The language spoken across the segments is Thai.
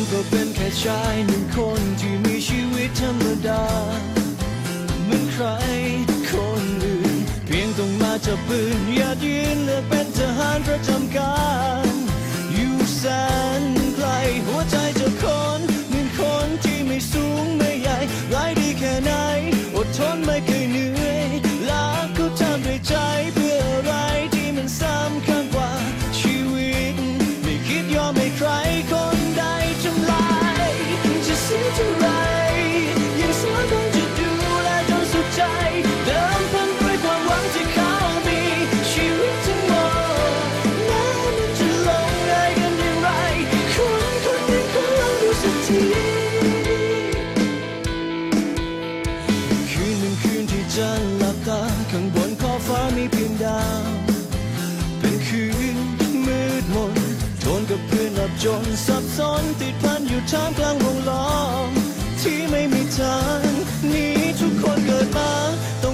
นก็เป็นแค่ชายหนึ่งคนที่มีชีวิตธรรมดาเหมือนใครคนอื่น เพียงต้องมาจับปืนหยัดยืนเลือเป็นทหารประจำการ อยู่แสนไกลหัวใจจะคนเหมือนคนที่ไม่สูงไม่ใหญ่ร้ายดีแค่ไหน อดทนไม่เคยเหนื่อยรักเขาทำด้วยใจเพื่ออะไรที่มันสำคัญกว่าชีวิต ไม่คิดยอมให้ใครคน สักทีคืนหนึ่งคืนที่จะหลับตาข้างบนขอบฟ้ามีเพียงดาว เป็นคืนมืดมนทนกับเพื่อนหลับจนสับสนติดพันอยู่ท่ามกลางวงล้อมที่ไม่มีทางหนี้ทุกคนเกิดมาต้อง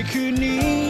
ในคืนนี้เป็น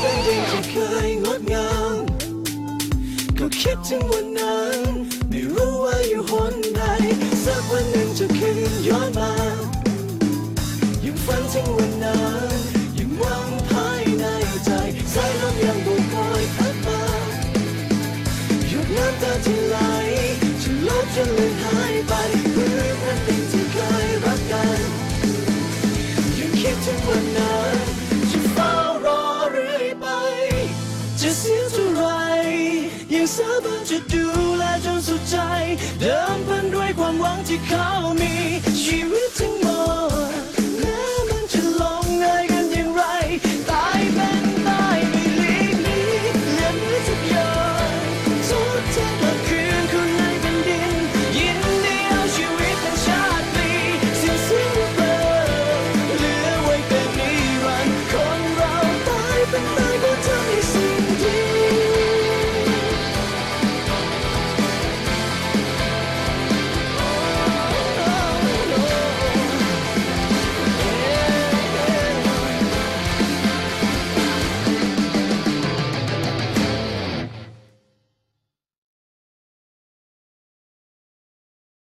ไม่เป็นสิ่งที่เคยงดงามก็คิดถึงวันนั้นไม่รู้ว่าอยู่หนใดสักวันหนึ่งจะคืนย้อนมายังฝันถึงวันนั้นยังหวังภายในใจสายลมยังโบกคอยพัดมาหยดน้ำตาที่ไหล 会观望，只靠你。She will do.